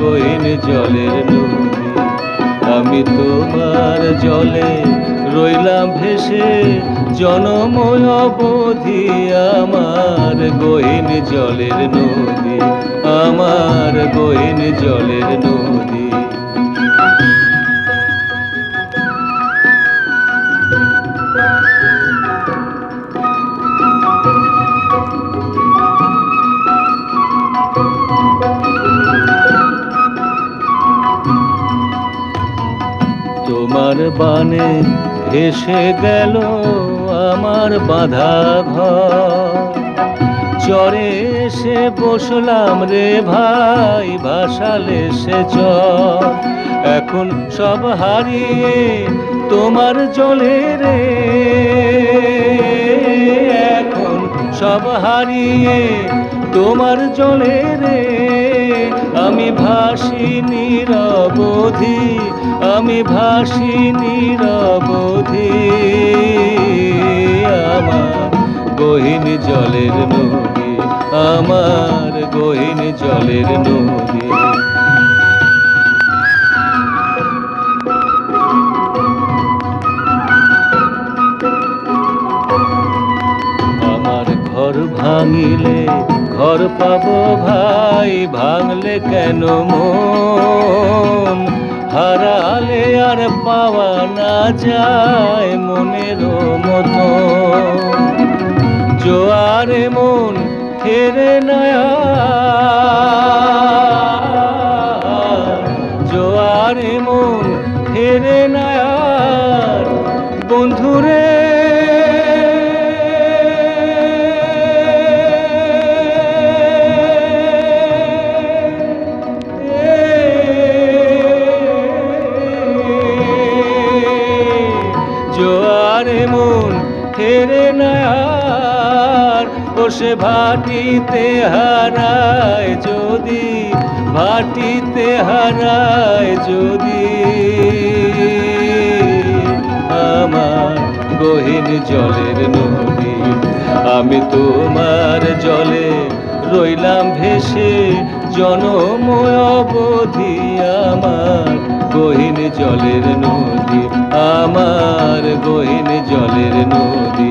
গহীন জলের নদী। আমি তোমার জলে রইলাম ভেসে জনময় অবধি আমার গহীন জলের নদী, আমার গহীন জলের নদী। তোমার বানে ভেসে গেল আমার বাধা ঘর। চরে এসে বসলাম রে ভাই, ভাসালে সে চর। এখন সব হারিয়ে তোমার জলে রে। এখন সব হারিয়ে তোমার জলে রে, আমি ভাসি নিরবধি, আমি ভাসি নিরবধি। আমার গহীন জলের নদী, আমার গহীন জলের নদী। ভাঙিলে ঘর পাবো ভাই, ভাঙলে কেন মন? হারালে আর পাওয়া না যায় মনের মতো জোয়ারে মন ফেরে নয়া জোয়ারে মন ফেরে নয়ার বন্ধুরে ফেরে নয়ার বসে ভাটিতে হারায় যদি, ভাটিতে হারায় যদি। আমার গহীন জলের নদী, আমি তোমার জলে রইলাম ভেসে, জনময় অবধি আমার গহীন জলের নদী আমার গহীন জলের নদী।